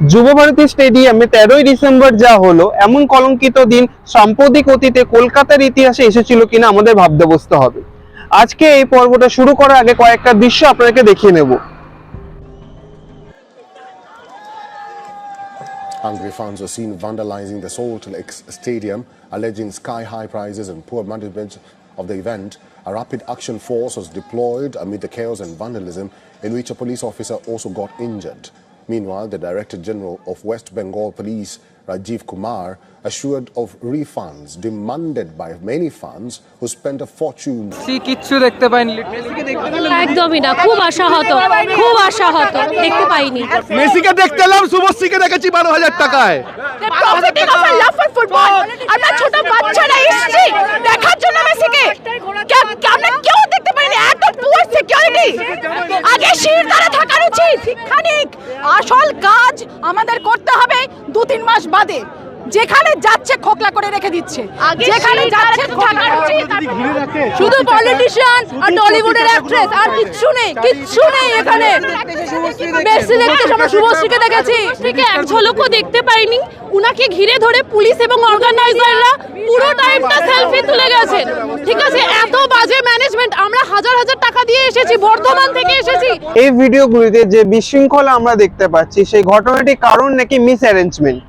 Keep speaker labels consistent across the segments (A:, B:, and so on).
A: যুবভারতী স্টেডিয়ামে তেরোই ডিসেম্বর যা হলো এমন কলঙ্কিত দিন সাম্প্রতিক অতীতে কলকাতার ইতিহাসে এসেছিল কিনা আমাদের ভাবতে হবে আজকে এই পর্বটা শুরু করার আগে কয়েকটা দৃশ্য আপনাদেরকে দেখিয়ে নেব
B: Angry fans were seen vandalizing the Salt Lakes Stadium, alleging sky-high prices and poor management of the event. A rapid action force was deployed amid the chaos and vandalism, in which a police officer also got injured. Meanwhile, the Director General of West Bengal Police, Rajiv Kumar, assured of refunds demanded by many fans who spent a fortune
C: কিচ্ছু দেখতে পাইনি
D: একদমই না খুব আশাহত খুব আশাহত দেখতে পাইনি
E: মেসিকে দেখতে এলাম শুভশ্রীকে দেখেছি বারো হাজার টাকায়
F: profiting of love for football আমরা ছোট বাচ্চারা এসেছি দেখার জন্য মেসিকে কে- কে- আমরা কেউ দেখতে পারিনি এত পুয়ার সিকিউরিটি আগে শির দ্বারা থাকার উচিত শিক্ষানিক আসল কাজ আমাদের করতে হবে দু তিন মাস বাদে। যেখানে যাচ্ছে খোকলা করে রেখে দিচ্ছে। যেখানে যাচ্ছে
D: শুধু পলিটিশিয়ান আর টলিউডের অ্যাক্ট্রেস আর কিচ্ছু নেই কিচ্ছু নেই এখানে। মেসি দেখতে আমরা শুভশ্রীকে দেখেছি। থেকে এক ঝলকও দেখতে পাইনি। উনাকে ঘিরে ধরে পুলিশ এবং অর্গানাইজাররা পুরো টাইমটা সেলফি তুলে গেছেন ঠিক আছে এত বাজে ম্যানেজমেন্ট আমরা হাজার হাজার টাকা দিয়ে এসেছি বর্ধমান এসেছি
A: এই ভিডিওগুলিতে যে বিশৃঙ্খলা আমরা দেখতে পাচ্ছি, সেই ঘটনাটির কারণ নাকি মিস অ্যারেঞ্জমেন্ট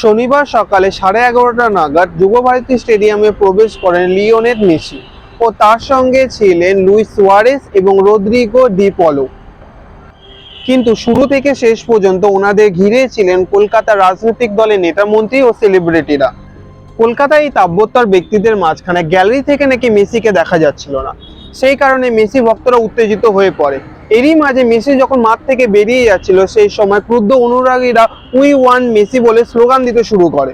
A: শনিবার সকালে সাড়ে এগারোটা নাগাদ যুবভারতী স্টেডিয়ামে প্রবেশ করেন লিওনেট মেসি ও তার সঙ্গে ছিলেন লুইস সুয়ারেস এবং রদ্রিগো ডি পলো। কিন্তু শুরু থেকে শেষ পর্যন্ত ওনাদের ঘিরে ছিলেন কলকাতার রাজনৈতিক দলের নেতা মন্ত্রী ও সেলিব্রিটিরা কলকাতায় এই তাব্যত্তর ব্যক্তিদের মাঝখানে গ্যালারি থেকে নাকি মেসিকে দেখা যাচ্ছিল না। সেই কারণে মেসি ভক্তরা উত্তেজিত হয়ে পড়ে। এরই মাঝে মেসি যখন মাঠ থেকে বেরিয়ে যাচ্ছিল, সেই সময় ক্রুদ্ধ অনুরাগীরা উই ওয়ান মেসি বলে স্লোগান দিতে শুরু করে।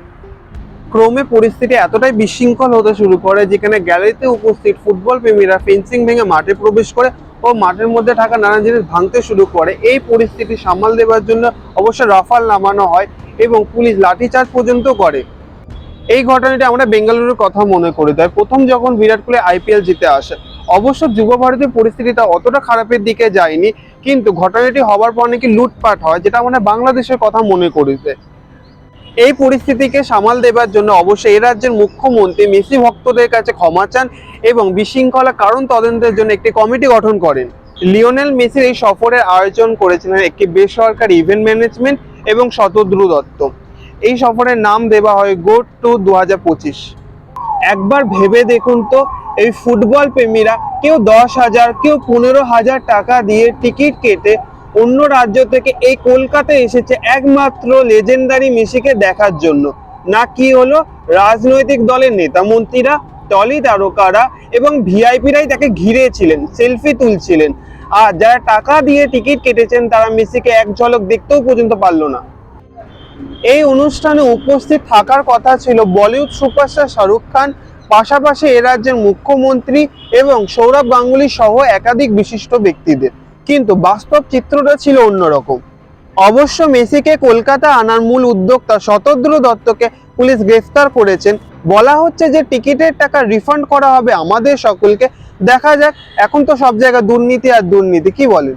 A: ক্রমে পরিস্থিতি এতটাই বিশৃঙ্খল হতে শুরু করে, যেখানে গ্যালারিতে উপস্থিত ফুটবল প্রেমীরা ফেন্সিং ভেঙে মাঠে প্রবেশ করে ও মাঠের মধ্যে থাকা নানা জিনিস ভাঙতে শুরু করে। এই পরিস্থিতি সামাল দেওয়ার জন্য অবশ্য রাফাল নামানো হয় এবং পুলিশ লাঠিচার্জ পর্যন্ত করে। এই ঘটনাটি আমরা বেঙ্গালুরুর কথা মনে করি তাই প্রথম যখন বিরাট কোহলি আইপিএল জিতে আসে অবশ্য যুব ভারতীয় পরিস্থিতিটা অতটা খারাপের দিকে যায়নি, কিন্তু ঘটনাটি হবার পর নাকি লুটপাট হয়, যেটা আমরা বাংলাদেশের কথা মনে করিতে। এই পরিস্থিতিকে সামাল দেবার জন্য অবশ্যই এই রাজ্যের মুখ্যমন্ত্রী, মেসি ভক্তদের কাছে ক্ষমা চান এবং বিশৃঙ্খলা কারণ তদন্তের জন্য একটি কমিটি গঠন করেন। লিওনেল মেসির এই সফরের আয়োজন করেছিলেন একটি বেসরকারি ইভেন্ট ম্যানেজমেন্ট এবং শতদ্রু দত্ত। এই সফরের নাম দেওয়া হয় গো টু দু হাজার পঁচিশ। একবার ভেবে দেখুন তো এই ফুটবল প্রেমীরা কেউ দশ হাজার, কেউ পনেরো হাজার টাকা দিয়ে টিকিট কেটে অন্য রাজ্য থেকে এই কলকাতায় এসেছে একমাত্র লেজেন্ডারি মেসিকে দেখার জন্য। না কি হলো? রাজনৈতিক দলের নেতা মন্ত্রীরা, টলি তারকারা এবং ভিআইপিরাই তাকে ঘিরেছিলেন, সেলফি তুলছিলেন। আর যারা টাকা দিয়ে টিকিট কেটেছেন, তারা মেসিকে এক ঝলক দেখতেও পর্যন্ত পারল না। এই অনুষ্ঠানে উপস্থিত থাকার কথা ছিল বলিউড সুপারস্টার শাহরুখ খান পাশাপাশি এ রাজ্যের মুখ্যমন্ত্রী এবং সৌরভ গাঙ্গুলি সহ একাধিক বিশিষ্ট ব্যক্তিদের। কিন্তু বাস্তব চিত্রটা ছিল অন্যরকম। অবশ্য মেসিকে কলকাতা আনার মূল উদ্যোক্তা শতদ্র দত্তকে পুলিশ গ্রেফতার করেছেন। বলা হচ্ছে যে টিকিটের টাকা রিফান্ড করা হবে আমাদের সকলকে। দেখা যাক, এখন তো সব জায়গায় দুর্নীতি আর দুর্নীতি, কি বলেন?